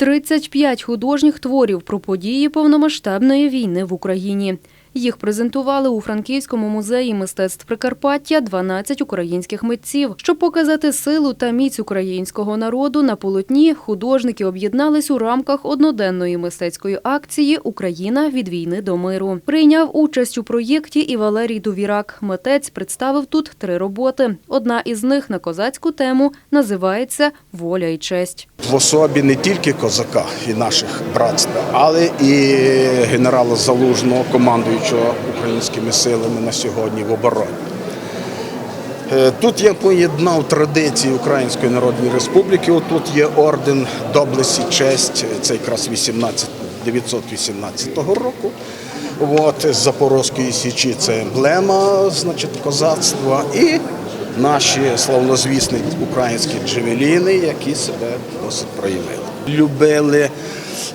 35 художніх творів про події повномасштабної війни в Україні. Їх презентували у Франківському музеї мистецтв Прикарпаття 12 українських митців. Щоб показати силу та міць українського народу на полотні, художники об'єднались у рамках одноденної мистецької акції Україна від війни до миру. Прийняв участь у проєкті і Валерій Довірак. Митець представив тут три роботи. Одна із них на козацьку тему називається Воля і честь. В особі не тільки козака і наших братств, але і генерала Залужного, командуючого українськими силами на сьогодні в обороні. Е, Тут я поєднав традиції Української Народної Республіки. Отут є орден доблесті честь, це якраз 18 918 року. От, Запорозької січі це емблема значить, козацтва і наші славнозвісні українські джевеліни, які себе досить проявили. Любили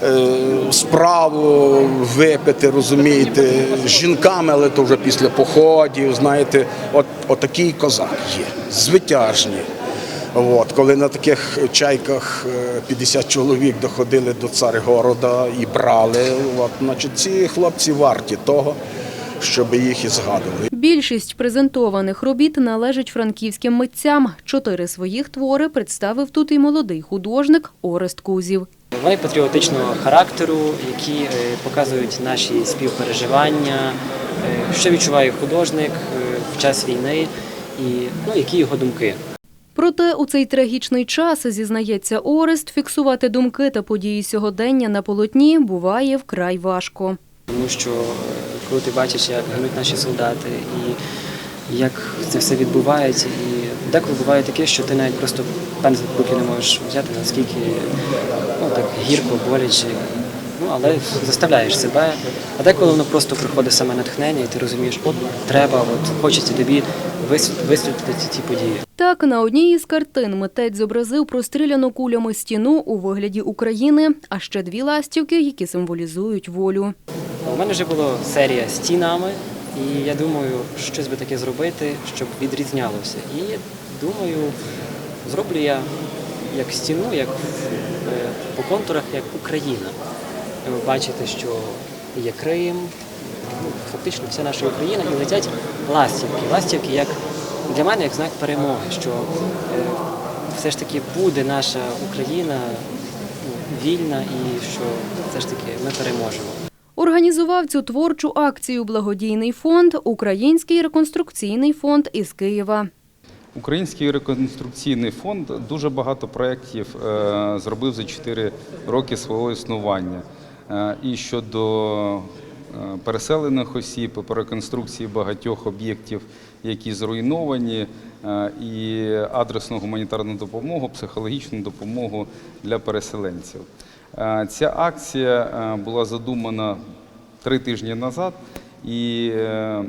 е, справу випити, розумієте, з жінками, але то вже після походів, знаєте, от, отакий козак є, звитяжні. От, коли на таких чайках е, 50 чоловік доходили до Царгорода і брали, от, значить, ці хлопці варті того, щоб їх і згадували. Більшість презентованих робіт належить франківським митцям. Чотири своїх твори представив тут і молодий художник Орест Кузів. Вони патріотичного характеру, які е, показують наші співпереживання, е, що відчуває художник е, в час війни і ну, які його думки. Проте у цей трагічний час, зізнається Орест, фіксувати думки та події сьогодення на полотні буває вкрай важко. Тому що коли ти бачиш, як гинуть наші солдати і як це все відбувається, і деколи буває таке, що ти навіть просто пензлик руки не можеш взяти, наскільки ну, так гірко, боляче. Ну, але заставляєш себе. А деколи воно просто приходить саме натхнення, і ти розумієш, от треба, от хочеться тобі висвіт- висвітлити ці події. Так, на одній із картин митець зобразив простріляну кулями стіну у вигляді України, а ще дві ластівки, які символізують волю. У мене вже була серія стінами, і я думаю, щось би таке зробити, щоб відрізнялося. І думаю, зроблю я як стіну, як е, по контурах, як Україна. Ви бачите, що є Крим, ну, фактично вся наша Україна, і летять ластівки. Ластівки як для мене як знак перемоги, що е, все ж таки буде наша Україна ну, вільна і що все ж таки ми переможемо. Організував цю творчу акцію благодійний фонд Український реконструкційний фонд із Києва. Український реконструкційний фонд дуже багато проєктів е, зробив за 4 роки свого існування. Е, І щодо е, переселених осіб, по реконструкції багатьох об'єктів, які зруйновані, і адресну гуманітарну допомогу, психологічну допомогу для переселенців. Ця акція була задумана три тижні назад, і е, е,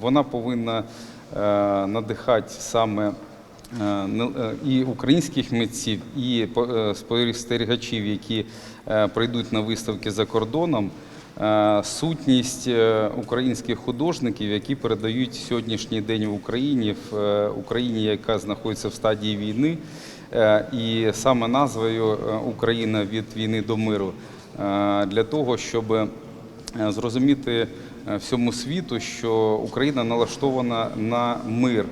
вона повинна е, надихати саме і українських митців, і по- спостерігачів, які прийдуть на виставки за кордоном. Сутність українських художників, які передають сьогоднішній день в Україні, в Україні, яка знаходиться в стадії війни, і саме назвою Україна від війни до миру для того, щоб зрозуміти е, всьому світу, що Україна налаштована на мир.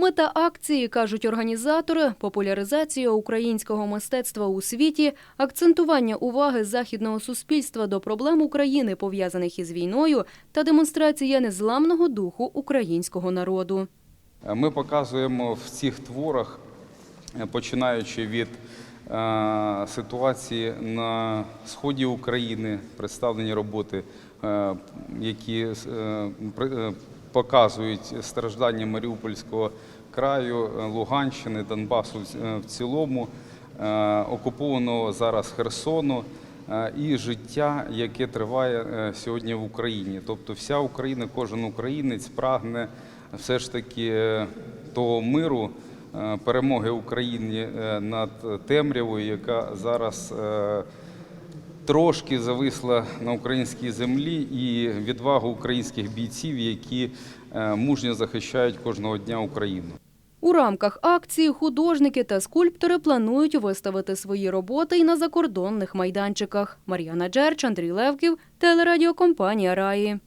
Мета акції, кажуть організатори, популяризація українського мистецтва у світі, акцентування уваги західного суспільства до проблем України, пов'язаних із війною, та демонстрація незламного духу українського народу. Е, Ми показуємо в цих творах, е, починаючи від е, ситуації на сході України, представлені роботи, е, які е, е, показують страждання Маріупольського краю, е, Луганщини, Донбасу в- е, цілому, е, окупованого зараз Херсону. е, І життя, яке триває е, сьогодні в Україні, тобто вся Україна, кожен українець прагне все ж таки е, того миру, е, перемоги України е, над темрявою, яка зараз е, трошки зависла на українській землі, і відвагу українських бійців, які е, мужньо захищають кожного дня Україну. У рамках акції художники та скульптори планують виставити свої роботи і на закордонних майданчиках. Мар'яна Джерч, Андрій Левків, телерадіокомпанія Раї.